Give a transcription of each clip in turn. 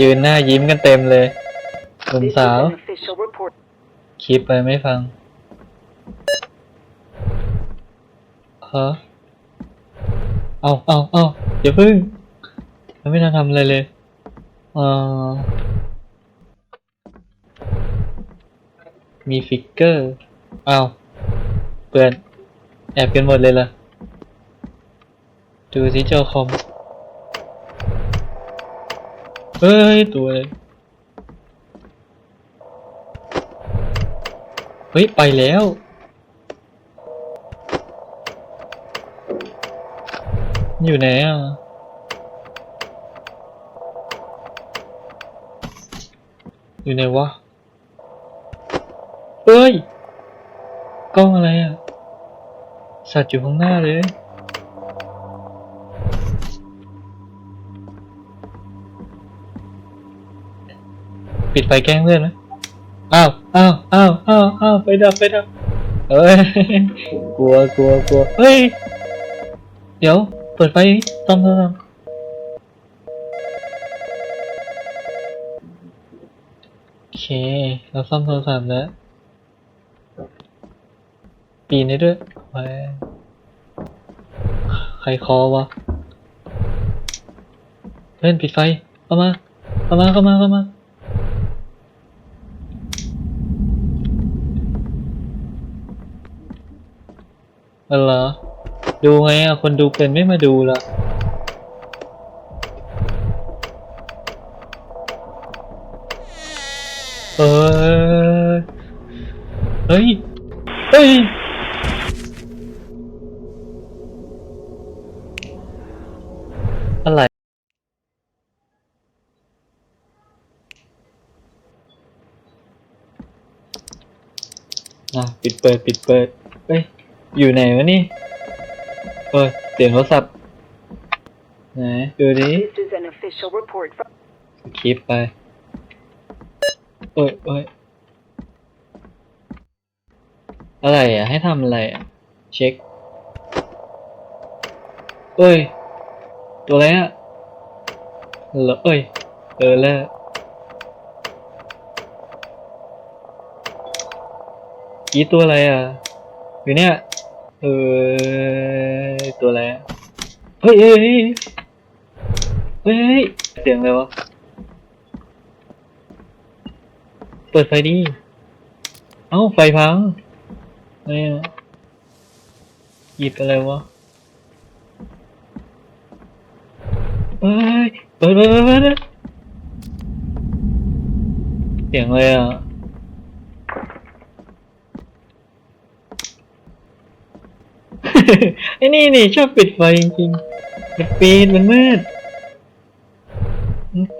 ยืนหน้ายิ้มกันเต็มเลยหนุ่มสาว คลิปไปไม่ฟังฮะเอาเอาเอาอย่าพึ่งยังไม่ทันทำอะไรเลยเออมีฟิกเกอร์เอาเปิดแอบกันหมดเลยล่ะ ดูสิเจอคอม เฮ้ยตัวเลยเฮ้ย ไปแล้ว อยู่ไหนอะอยู่ไหนวะเฮ้ยกล้องอะไรอะ สัตว์อยู่ข้างหน้าเลย ปิดไฟแกล้งเพื่อนไหมอ้าวอ้าวอ้าวอ้าวอ้าวไฟดับไฟดับเอ้ยกลัวกลัวกลัวเฮ้ยเดี๋ยว เปิดไฟซ่อมซ่อมซ่อมโอเค เราซ่อมโทรศัพท์แล้วปีนได้ด้วยใครคอวะเล่นปิดไฟเข้ามาเข้ามาเข้ามาเข้ามา อะไรเหรอดูไงอะ คนดูเป็นไม่มาดูละเออเฮ้ย เฮ้ย อะไรอะปิดเปิด ปิดเปิดเฮ้ย อยู่ไหนวะนี่เออเสียงโทรศัพท์ไหนดูดิ This is an official report from คลิปไปเอ้ยเอ้ยอะไรอะ ให้ทำอะไรอะ เช็คเอ้ย ตัวอะไรอะเหรอเอ้ยเออแล้วอีตัวอะไรอะ อยู่เนี่ย เออตัวอะไรอะเฮ้ยเฮ้ยเฮ้ยเฮ้ยเฮ้ยเสียงอะไรวะเปิดไฟดิเอ้าไฟพังเนี่ยหยิบอะไรวะเฮ้ยเปิดเปิดเปิดเปิดเสียงอะไรอะ ไอ้นี่นี่ชอบปิดไฟจริงๆมันปีนมันมืด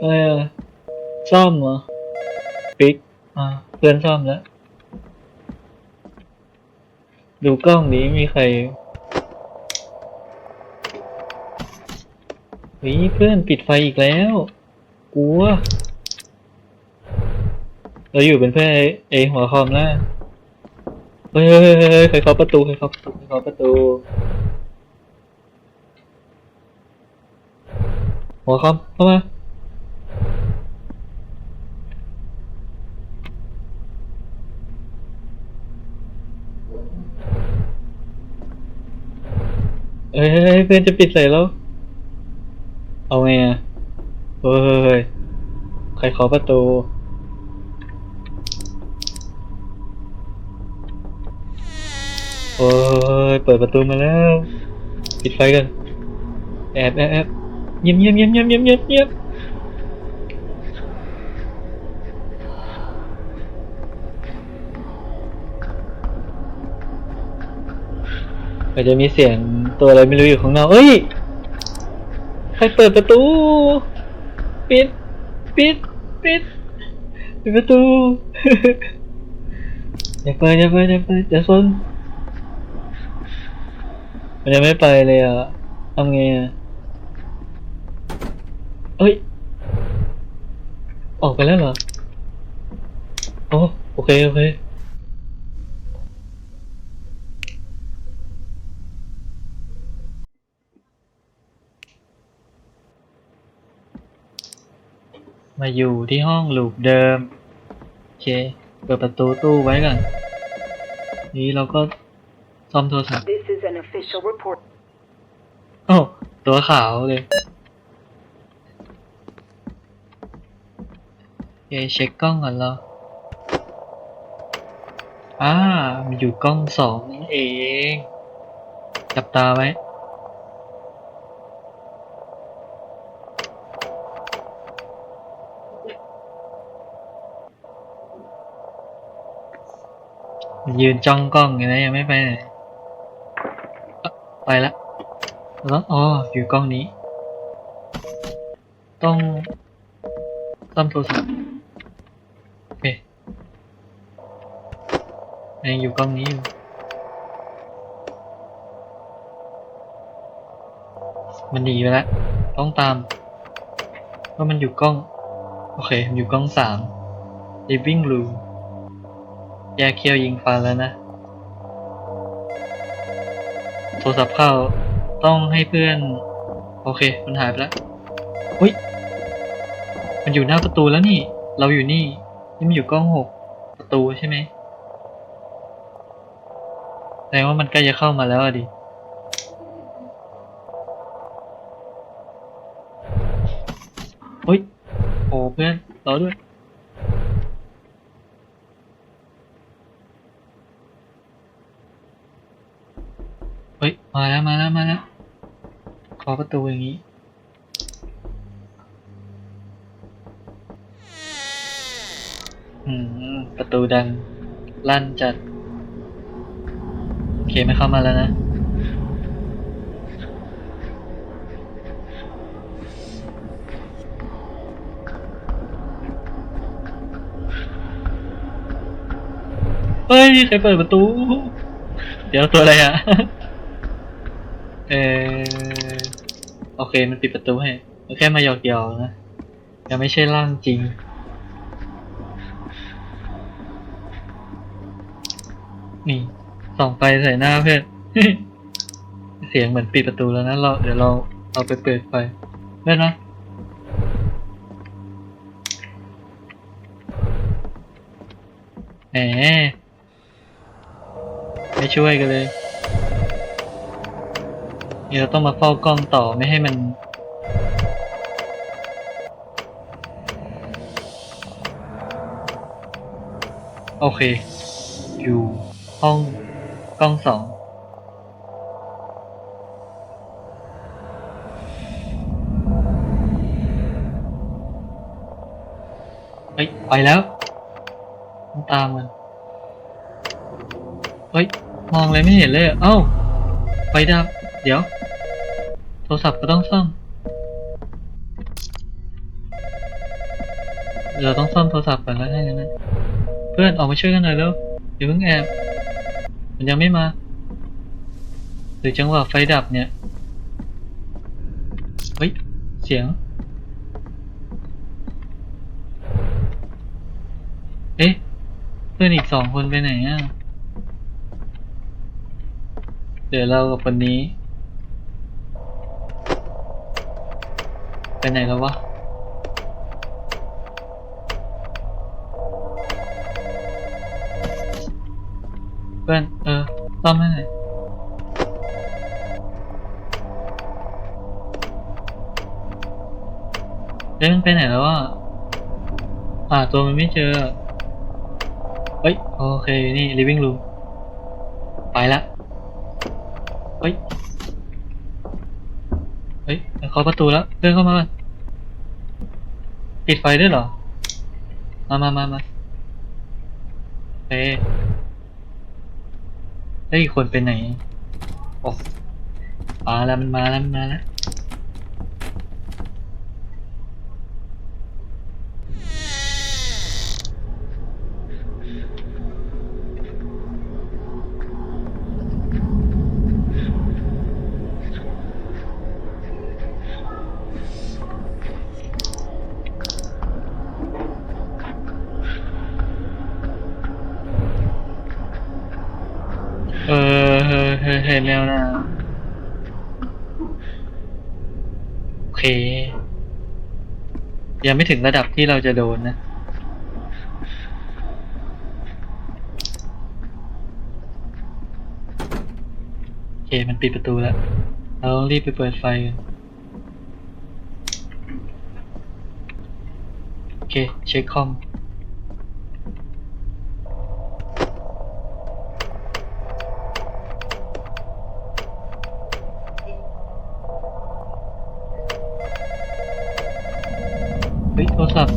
อะไรอะซ่อมเหรอปิกอ่าเพื่อนซ่อมแล้ว ดูกล้องนี้มีใครเฮ้เพื่อนปิดไฟอีกแล้ว กลัว เราอยู่เป็นเพื่อนไอ้หัวคอมแล้ว ฮ้ยเฮ้ยเฮ้ยเฮ้ยใครเคาะประตูใครเคาะประตูใครเคาะประตูหัวคอมเข้ามาเอ้ยเฮ้ยเพื่อนจะปิดใส่แล้ว เอาไงอะเฮ้ยเฮ้ยเฮ้ยใครเคาะประตู โอ้ยเปิดประตูมาแล้ว ปิดไฟกันแอบแอบแอบเงียบเงียบเงียบเงียบเงียบเงียบเงียบอาจจะมีเสียงตัวอะไรไม่รู้อยู่ข้างนอกเอ้ย ใครเปิดประตู ปิด ปิด ปิด ปิดประตู อย่าเปิดอย่าเปิดอย่าเปิดอย่าซน มันยังไม่ไปเลยอะทำไงอะเอ้ย ออกไปแล้วเหรอโอ้โอเค โอเคมาอยู่ที่ห้องลูปเดิม โอเค เปิดประตูตู้ไว้ก่อน นี้เราก็ ซ่อมโทรศัพท์ This is an official report. โอ้ตัวขาวเลยโอเคเช็คกล้องก่อนเราอ่ามันอยู่กล้องสองนั่นเอง จับตาไว้ยืนจ้องกล้องอยู่นะยังไม่ไปไหนเอ้า ไปและแล้วอ๋ออยู่กล้องนี้ ต้องซ่อมโทรศัพท์โอเคยังอยู่กล้องนี้อยู่มันหนีไปแล้วต้องตามว่ามันอยู่กล้อง โอเคอยู่กล้องสาม living room แยกเคียวยิงฟันแล้วนะ รศัพท์เข้า ต้องให้เพื่อน โอเค มันหายไปแล้วอุ้ย มันอยู่หน้าประตูแล้วนี่ เราอยู่นี่ นี่มันอยู่กล้องหกประตูใช่ไหมแสดงว่ามันใกล้จะเข้ามาแล้วอดิเฮ้ยโอ้เพื่อนรอด้วย เฮ้ย มาแล้วมาแล้วมาแล้วขอประตูอย่างนี้ อืม ประตูดัง ลั่นจัด โอเคไม่เข้ามาแล้วนะ เฮ้ย ใครเปิดประตู เดี๋ยวตัวอะไรอะ เออโอเคมันปิดประตูให้แค่มาหยอกหยอกๆนะยังไม่ใช่ร่างจริง นี่ส่องไฟใส่หน้าเพื่อนเสียงเหมือนปิดประตูแล้วนะเราเดี๋ยวเราเอาไปเปิดไฟได้นะแหมไม่ช่วยกันเลย นี่เราต้องมาเฝ้ากล้องต่อไม่ให้มัน โอเค อยู่ห้องกล้องสองเฮ้ย ไปแล้วต้องตามมันเฮ้ย มองอะไรไม่เห็นเลยอะเอ้า ไฟดับ เดี๋ยว โทรศัพท์ก็ต้องซ่อม เราต้องซ่อมโทรศัพท์ก่อนแล้วถ้าอย่างนั้นะ เพื่อนออกมาช่วยกันหน่อยเร็วอย่าเพิ่งแอบ มันยังไม่มา หรือจังหวะไฟดับเนี่ย เฮ้ย เสียง เอ๊ะ เพื่อนอีกสองคนไปไหนอะ เดี๋ยวเรากับคนนี้ ไปไหนแล้ววะเพื่อนเออซ่อมให้หน่อยเอ้ยมันไปไหนแล้วอ่าตัวมันไม่เจอ เฮ้ย โอเค นี่ living room ไปละ เฮ้ย เฮ้ยเคาะประตูแล้วเดินเข้ามาปิดไฟด้วยเหรอ มามามามาเฮ้ยเฮ้ยคนไปไหนโอ้มาแล้วมันมาแล้วมันมาแล้ว เออเฮ้ยเฮ้ยเห็นแล้วนะโอเค ยังไม่ถึงระดับที่เราจะโดนนะ โอเค มันปิดประตูแล้ว เราต้องรีบไปเปิดไฟกัน โอเค เช็คคอม เฮ้ยโทรศัพท์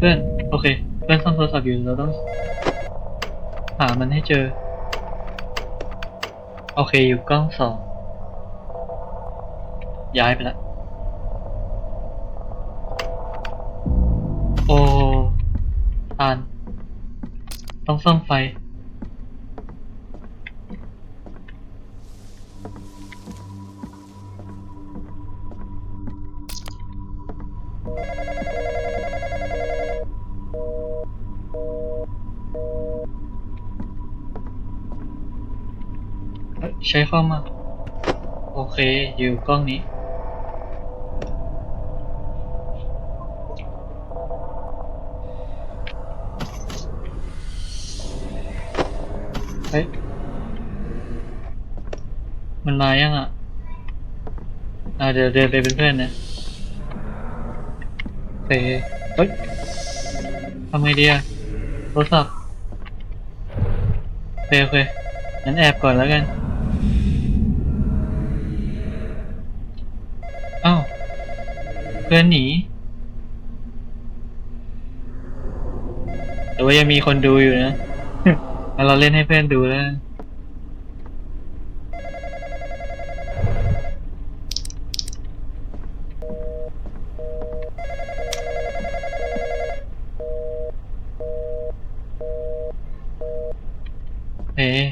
เพื่อนโอเคเพื่อนซ่อมโทรศัพท์อยู่เราต้อง หามันให้เจอ โอเคอยู่กล้องสองย้ายไปละโอ้ทาน ต้องซ่อมไฟ ใช้เข้ามาโอเคอยู่กล้องนี้เฮ้ยมันมายังอะอ่าเดี๋ยวเดินไปเป็นเพื่อนนะเฮ้ยเฮ้ยทำไงดีอะโทรศัพท์โอเคโอเคงั้นแอบก่อนแล้วกัน เพื่อนหนีแต่ว่ายังมีคนดูอยู่นะงั้นเราเล่นให้เพื่อนดูแล้วเอ๊ะ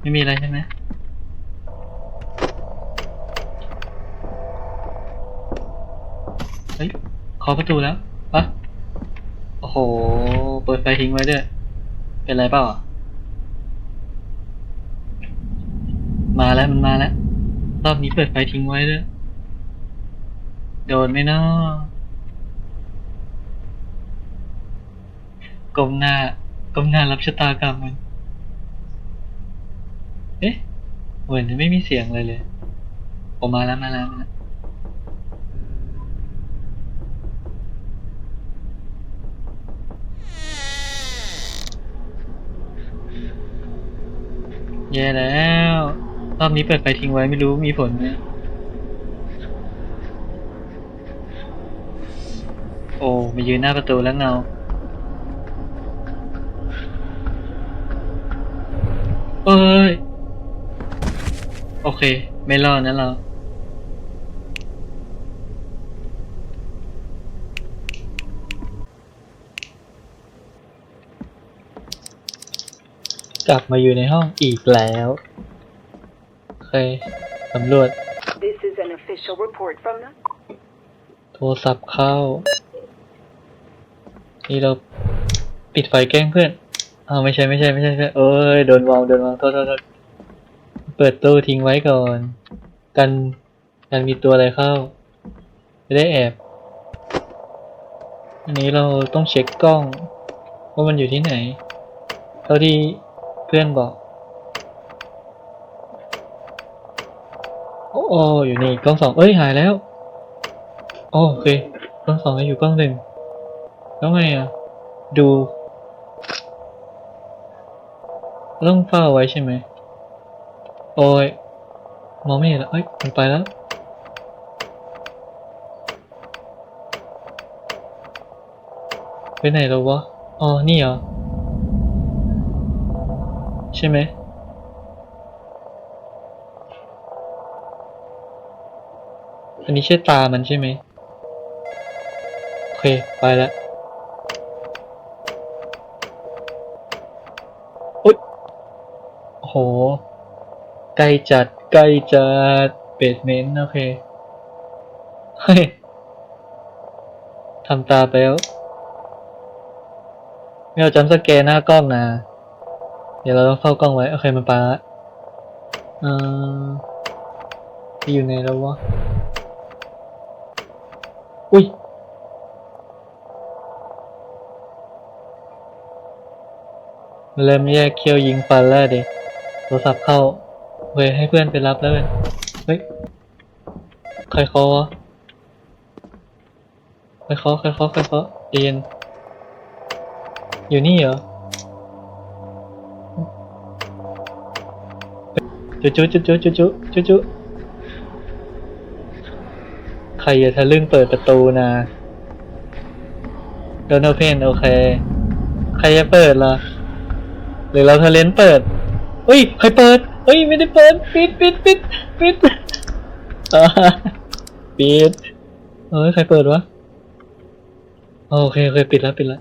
ไม่มีอะไรใช่ไหม เฮ้ยเคาะประตูแล้วปะโอ้โห เปิดไฟทิ้งไว้ด้วย เป็นไรเปล่า มาแล้วมันมาแล้ว รอบนี้เปิดไฟทิ้งไว้ด้วย โดนไหมเนาะก้มหน้าก้มหน้ารับชะตากรรมมัน เอ๊ะ เหมือนจะไม่มีเสียงเลยเลย ผมมาแล้วมาแล้วมาแล้ว แย่แล้วรอบนี้เปิดไฟทิ้งไว้ไม่รู้มีผลไหมโอ้มายืนหน้าประตูแล้วเงา เอ้ย โอเค ไม่รอดนะเรา กลับมาอยู่ในห้องอีกแล้วโอเคสำรวจ This is an official report from the โทรศัพท์เข้า นี่เราปิดไฟแกล้งเพื่อนอ้าวไม่ใช่ไม่ใช่ไม่ใช่ไม่ใช่เอ้ยโดนวางโดนวางโทษโทษโทษเปิดตู้ทิ้งไว้ก่อน กันกันมีตัวอะไรเข้าไม่ได้แอบ อันนี้เราต้องเช็คกล้อง ว่ามันอยู่ที่ไหน เท่าที่ เพื่อนบอก โอ้อยู่นี่กล้องสองเอ้ยหายแล้ว โอเคกล้องสองอยู่กล้องหนึ่งแล้วไงอะ ดูต้องเฝ้าไว้ใช่ไหม โอ้ยมองไม่เห็นแล้วเอ้ยมันไปแล้วไปไหนแล้ววะ อ๋อ นี่เหรอ ใช่ไหมอันนี้ใช่ตามันใช่ไหมโอเค ไปแล้วอุ๊ยโหใกล้จัดใกล้จัดเบสเมนต์โอเค เฮ้ยทำตาไปแล้วไม่เอาจำสแกนหน้ากล้องนะ เดี๋ยวเราต้องเฝ้ากล้องไว้ โอเคมันปลาละเอ่ออยู่ในแล้ววะ อุ้ยเริ่มแยกเคี้ยวยิงฟันแล้วดิโทรศัพท์เข้าเว้ยให้เพื่อนไปรับแล้วเว้ยเฮ้ย ใครเคาะวะใครเคาะใครเคาะใครเคาะเย็นอยู่นี่เหรอ จุจุจุจุจุจุจุจุใครจะทะลึ่งเปิดประตูนะโดนเอาเพนโอเค ใครจะเปิดล่ะหรือเราทะเลนเปิดเฮ้ยใครเปิดเฮ้ยไม่ได้เปิดปิดปิดปิดปิดปิดเฮ้ยใครเปิดวะโอเคโอเคปิดแล้วปิดแล้ว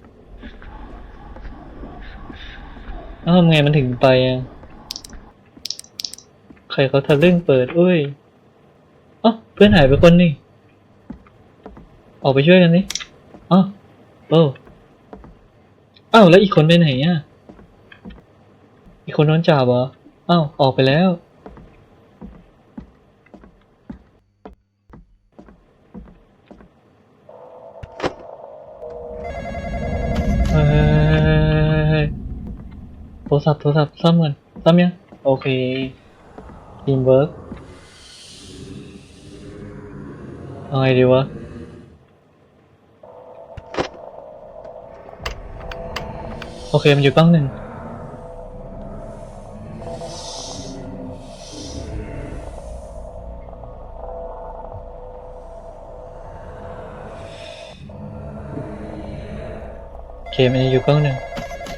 เอ้วทำไงมันถึงไปอะ รเขาทะลึ่งเปิดอุ้ยอ๋อเพื่อนหายไปคนนี่ออกไปช่วยกันนี่อ๋อโอ้อ้าวแล้วอีกคนไปไหนอะอีกคนโดนจับเหรออ้าวออกไปแล้วเฮ้ยโทรศัพท์โทรศัพท์ซ่อมกันซ่อมยังโอเค ทีมเวิร์กเอาไงดีวะโอเค มันอยู่กล้องหนึ่งโอเค มันอยู่กล้องหนึ่ง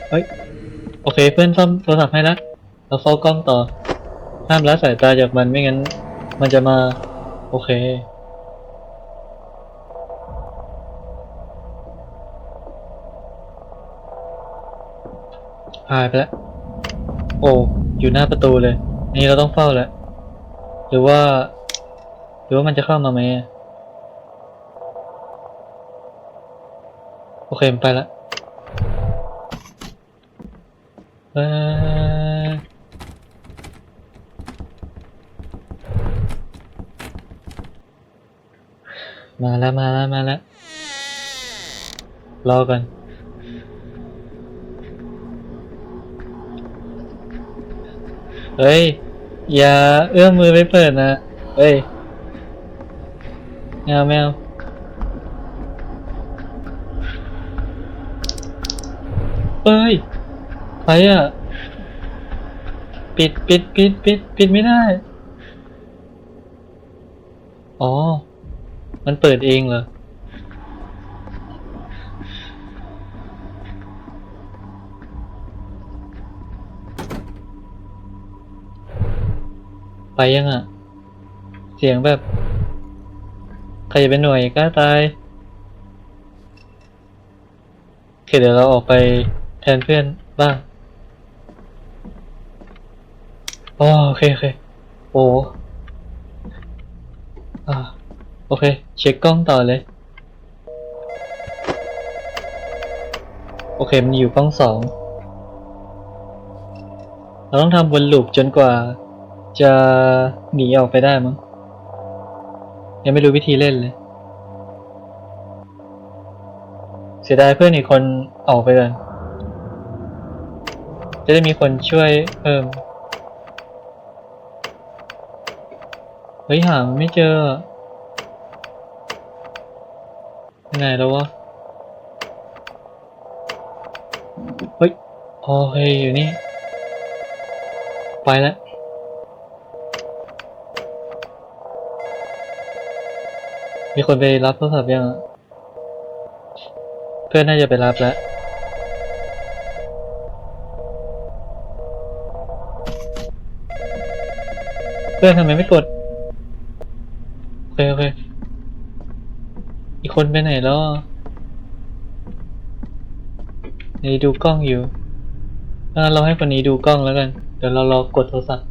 เฮ้ย โอเค เพื่อนซ่อมโทรศัพท์ให้แล้วเราเฝ้ากล้องต่อ ห้ามละสายตาจากมันไม่งั้น มันจะมา โอเค หายไปแล้ว โอ้ อยู่หน้าประตูเลย นี่เราต้องเฝ้าแล้ว หรือว่า หรือว่ามันจะเข้ามาไหมโอเค มันไปละเออ มาแล้วมาแล้วมาแล้ว รอกันเฮ้ย อย่าเอื้อมมือไปเปิดนะ เฮ้ยแมวแมวเฮ้ยใครอะ ปิดปิดปิดปิดปิดไม่ได้ อ๋อ มันเปิดเองเหรอ ไปยังอะ เสียงแบบ ใครจะเป็นหน่วยกล้าตายโอเคเดี๋ยวเราออกไปแทนเพื่อนบ้างโอเคโอเค โอ้อ่า โอเค เช็คกล้องต่อเลย โอเค มันอยู่กล้องสอง เราต้องทำวนลูปจนกว่า จะหนีออกไปได้มั้ง ยังไม่รู้วิธีเล่นเลย เสียดายเพื่อนอีกคนออกไปก่อนจะได้มีคนช่วยเพิ่ม เฮ้ยหามันไม่เจอ ไปไหนแล้ววะ เฮ้ย โอเคอยู่นี่ ไปแล้วมีคนไปรับโทรศัพท์ยังเพื่อนน่าจะไปรับแล้วเพื่อนทำไมไม่กด โอเค โอเค คนไปไหนแล้วอะนี่ดูกล้องอยู่งั้นเราให้คนนี้ดูกล้องแล้วกัน เดี๋ยวเรารอกดโทรศัพท์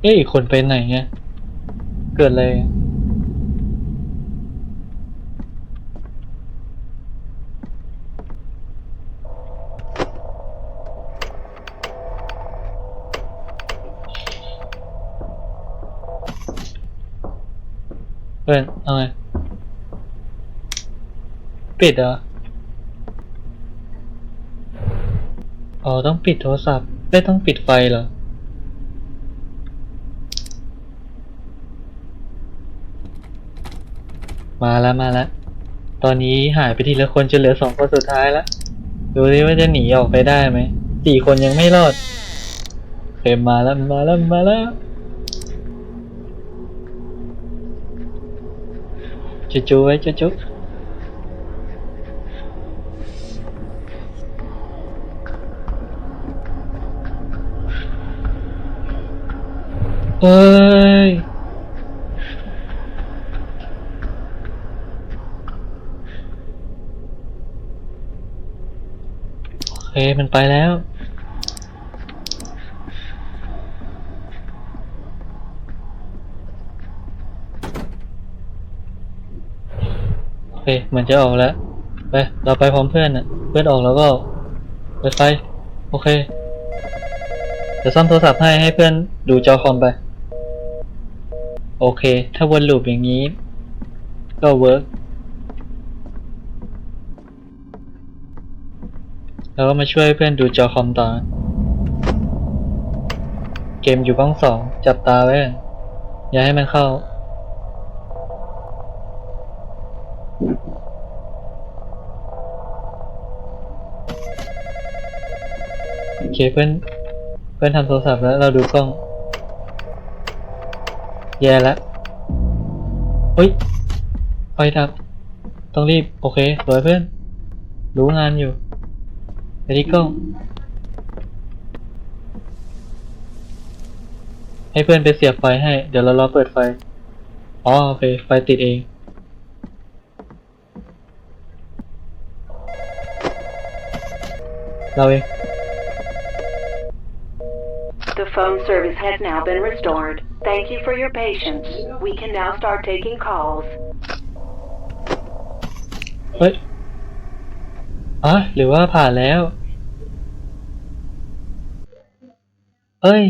เอ๊ะอีกคนไปไหนเนี่ยเกิดอะไร พื่อนเอาไงปิดเหรออ๋อต้องปิดโทรศัพท์ ไม่ต้องปิดไฟเหรอ มาแล้วมาแล้ว ตอนนี้หายไปทีละคนจนเหลือสองคนสุดท้ายแล้ว ดูดิว่าจะหนีออกไปได้ไหม สี่คนยังไม่รอดเต็มมาแล้วมาแล้วมาแล้ว จุจูไว้จุจูเอ้ยโอเคมันไปแล้ว เหมือนจะออกแล้ว ไป เราไปพร้อมเพื่อนน่ะเพื่อนออกแล้วก็เปิดไฟ โอเคเดี๋ยวซ่อมโทรศัพท์ให้ให้เพื่อนดูจอคอมไป โอเค ถ้าวนลูปอย่างนี้ ก็เวิร์กแล้วก็มาช่วยเพื่อนดูจอคอมต่อ เกมอยู่กล้องสอง จับตาไว้อย่าให้มันเข้า เคเพื่อนเพื่อนทำโทรศัพท์แล้วเราดูกล้อง แย่แล้วเฮ้ยไฟดับ ต้องรีบ โอเคสวยเพื่อน รู้งานอยู่ไปที่กล้อง ให้เพื่อนไปเสียบไฟให้ เดี๋ยวเรารอเปิดไฟ อ๋อโอเคไฟติดเองเราเอง The phone service has now been restored. Thank you for your patience. We can now start taking calls. เฮ้ยอ๋อหรือว่าผ่านแล้ว เอ้ย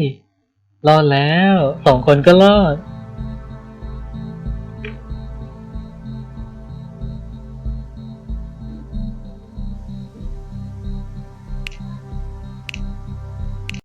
รอดแล้ว สองคนก็รอด